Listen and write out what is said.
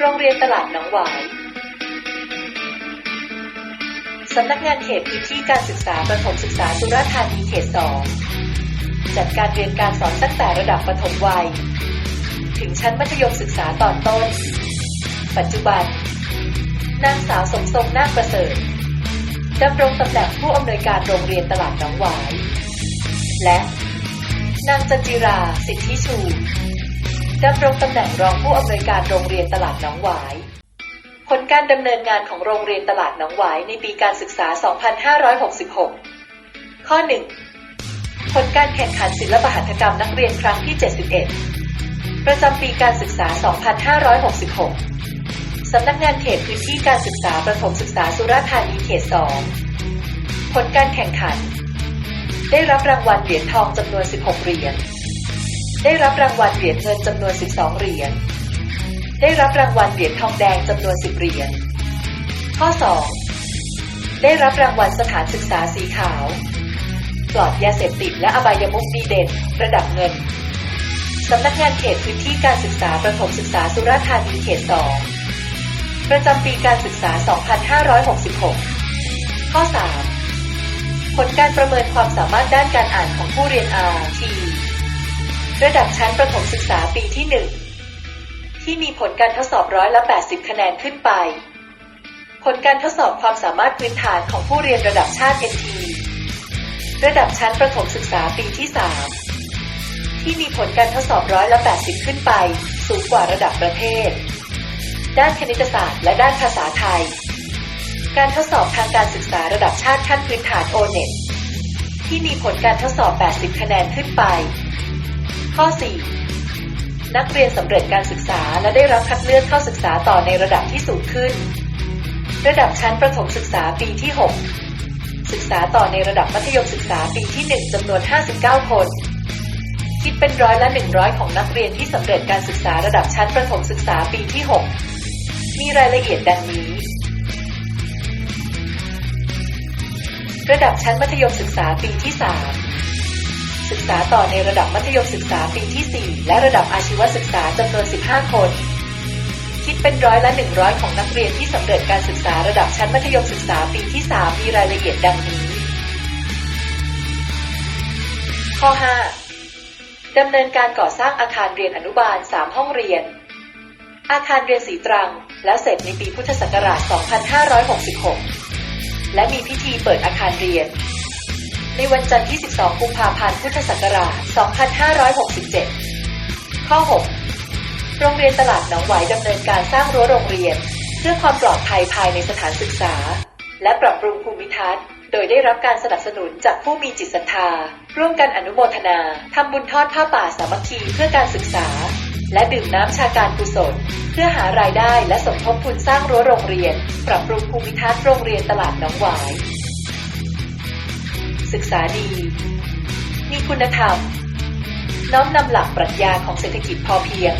โรงเรียนตลาดหนองหวายสำนักงานเขตพื้นที่การศึกษาประถมศึกษาสุราษฎร์ธานีเขต2จัดการเรียนการสอนตั้งแต่ระดับประถมวัย ถึงชั้นมัธยมศึกษาตอนต้น ปัจจุบัน นางสาวสมทรงนาคประเสริฐดำรงตำแหน่งผู้อำนวยการโรงเรียนตลาดหนองหวาย และ นางจันจิรา สิทธิชู ดำรงตำแหน่งรองผู้อำนวยการโรงเรียนตลาดหนองหวาย ผลการดำเนินงานของโรงเรียนตลาดหนองหวายในปีการศึกษา 2566 ข้อ 1 ผลการแข่งขันศิลปหัตถกรรมนักเรียนครั้งที่ 71 ประจำปีการศึกษา 2566 สำนักงานเขตพื้นที่การศึกษาประถมศึกษาสุราษฎร์ธานีเขต 2 ผลการแข่งขัน ได้รับรางวัลเหรียญทองจำนวน 16 เหรียญ ได้รับรางวัลเหรียญเงินจำนวน 12 เหรียญ ได้รับรางวัลเหรียญทองแดงจำนวน 10 เหรียญ ข้อ 2 ได้รับรางวัลสถานศึกษาสีขาว ปลอดยาเสพติดและอบายมุขดีเด่น ระดับเงิน สำนักงานเขตพื้นที่การศึกษาประถมศึกษาสุราษฎร์ธานีเขต 2 ประจำปีการศึกษา 2566 ข้อ 3 ผลการประเมินความสามารถด้านการอ่านของผู้เรียน RT ระดับชั้นประถมศึกษาปีที่1ที่มีผลการทดสอบร้อยละ 80 คะแนนขึ้นไป ผลการทดสอบความสามารถพื้นฐานของผู้เรียนระดับชาติ NT ระดับชั้นประถมศึกษาปีที่ 3 ที่มีผลการทดสอบร้อยละ 80 ขึ้นไป สูงกว่าระดับประเทศ ด้านคณิตศาสตร์และด้านภาษาไทย การทดสอบทางการศึกษาระดับชาติขั้นพื้นฐาน O-NET ที่มีผลการทดสอบ 80 คะแนนขึ้นไป ข้อ 4 นักเรียนสำเร็จการศึกษาและได้รับคัดเลือกเข้าศึกษาต่อในระดับที่สูงขึ้น ระดับชั้นประถมศึกษาปีที่ 6 ศึกษาต่อในระดับมัธยมศึกษาปีที่ 1จำนวน 59 คน คิดเป็นร้อยละ 100 ของนักเรียนที่สำเร็จการศึกษาระดับชั้นประถมศึกษาปีที่ 6 มีรายละเอียดดังนี้ ระดับชั้นมัธยมศึกษาปีที่ 3 กษาต่อในระดับมัธยมศึกษาปีที่ 4 และระดับอาชีวศึกษาจำนวน 15 คน คิดเป็นร้อยละ 100 ของนักเรียนที่สำเร็จการศึกษาระดับชั้นมัธยมศึกษาปีที่ 3 มีรายละเอียดดังนี้ ข้อ 5ดำเนินการก่อสร้างอาคารเรียนอนุบาล 3 ห้องเรียน อาคารเรียนสีตรัง แล้วเสร็จในปีพุทธศักราช 2566 และมีพิธีเปิดอาคารเรียน ในวันจันทร์ที่ 12 กุมภาพันธ์ พุทธศักราช 2567 ข้อ 6 โรงเรียนตลาดหนองหวายดำเนินการสร้างรั้วโรงเรียน เพื่อความปลอดภัยภายในสถานศึกษา และปรับปรุงภูมิทัศน์ โดยได้รับการสนับสนุนจากผู้มีจิตศรัทธา ร่วมกันอนุโมทนาทำบุญทอดผ้าป่าสามัคคีเพื่อการศึกษา และดื่มน้ำชาการกุศลเพื่อหารายได้และสมทบทุนสร้างรั้วโรงเรียน ปรับปรุงภูมิทัศน์โรงเรียนตลาดหนองหวาย ศึกษาดี มีคุณธรรม น้อมนำหลักปรัชญาของเศรษฐกิจพอเพียง